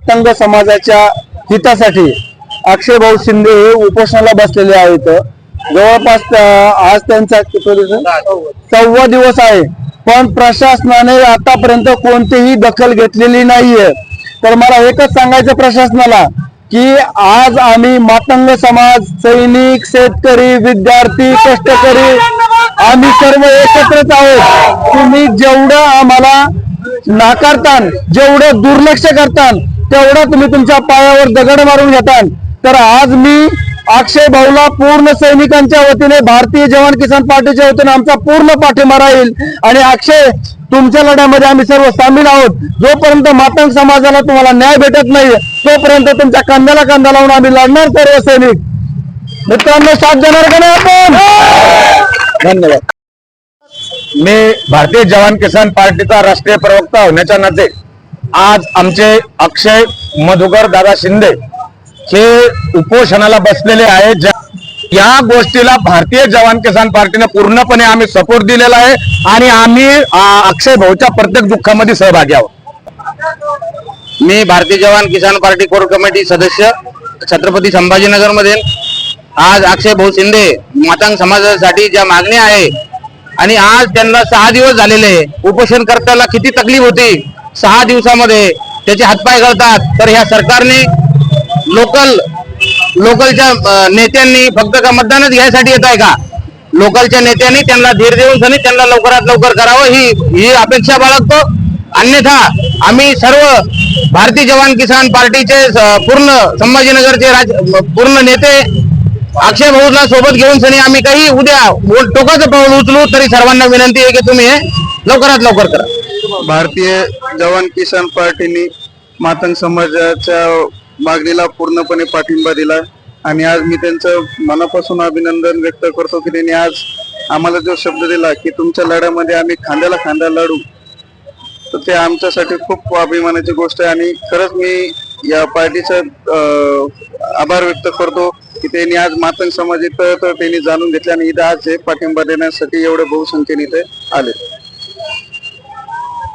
संघ समाजाच्या हितासाठी अक्षयभाऊ शिंदे हे उपोषणाला बसलेले आहेत. जवळपास आज त्यांचा सव्वा दिवस आहे? पण प्रशासनाने आतापर्यंत कोणतीही दखल घेतलेली नाहीये. तर मला एकच सांगायचं प्रशासनाला की आज आम्ही मातंग समाज सैनिक शेतकरी विद्यार्थी कष्टकरी आम्ही सर्व एकत्रच आहोत. तुम्ही जेवढं आम्हाला नाकारतान जेवढं दुर्लक्ष करतान तेवढा तुम्ही तुमच्या पायावर दगड मारून घेताल तर आज मी अक्षय भाऊला पूर्ण सैनिकांच्या वतीने भारतीय जवान किसान पार्टीच्या वतीने आमचा पूर्ण पाठिंबा राहील. आणि अक्षय तुमच्या लढ्यामध्ये आम्ही सर्व सामील आहोत. जोपर्यंत मातंग समाजाला तुम्हाला न्याय भेटत नाही तोपर्यंत तुमच्या कांद्याला कांदा लावून आम्ही लढणार सर्व सैनिक. मित्रांनो साथ देणार का नाही आपण? धन्यवाद. मी भारतीय जवान किसान पार्टीचा राष्ट्रीय प्रवक्ता होण्याच्या नाते आज आमचे अक्षय मधुकर दादा शिंदे हे उपोषणाला बसलेले आहेत. या गोष्टीला भारतीय जवान किसान पार्टीने पूर्णपणे आम्ही सपोर्ट दिलेला आहे आणि आम्ही अक्षय भाऊच्या प्रत्येक दुःखामध्ये सहभागी आहोत. मी भारतीय जवान किसान पार्टी कोर कमिटी सदस्य छत्रपती संभाजीनगरमध्ये आज अक्षय भाऊ शिंदे मातांग समाजासाठी ज्या मागण्या आहे आणि आज त्यांना सहा दिवस झालेले उपोषण करताना किती तकलीफ होती सहा दिवसामध्ये त्याचे हातपाय गळतात. तर ह्या सरकारने लोकल लोकलच्या नेत्यांनी फक्त का मतदानच घ्यायसाठी येत आहे का? लोकलच्या नेत्यांनी त्यांना धीर देऊन सनी त्यांना लवकरात लवकर करावं ही ही अपेक्षा बाळगतो. अन्यथा आम्ही सर्व भारतीय जवान किसान पार्टीचे पूर्ण संभाजीनगरचे राज पूर्ण नेते अक्षय भाऊला सोबत घेऊन सनी आम्ही काही उद्या टोकाचं पाऊल उचलू तरी सर्वांना विनंती आहे की तुम्ही हे लवकरात लवकर करा. भारतीय जवान किसान पार्टीने मातंग समाजाच्या मागणीला पूर्णपणे पाठिंबा दिला आणि आज मी त्यांचं मनापासून अभिनंदन व्यक्त करतो की त्यांनी आज आम्हाला जो शब्द दिला की तुमच्या लढ्यामध्ये आम्ही खांद्याला खांदा लढू तर ते आमच्यासाठी खूप अभिमानाची गोष्ट आहे. आणि खरंच मी या पार्टीचा अं, आभार व्यक्त करतो की त्यांनी आज मातंग समाज इथं तर त्यांनी जाणून घेतले आणि इथं आज हे पाठिंबा देण्यासाठी एवढे बहुसंख्येने इथे आले. ধন্যবাদ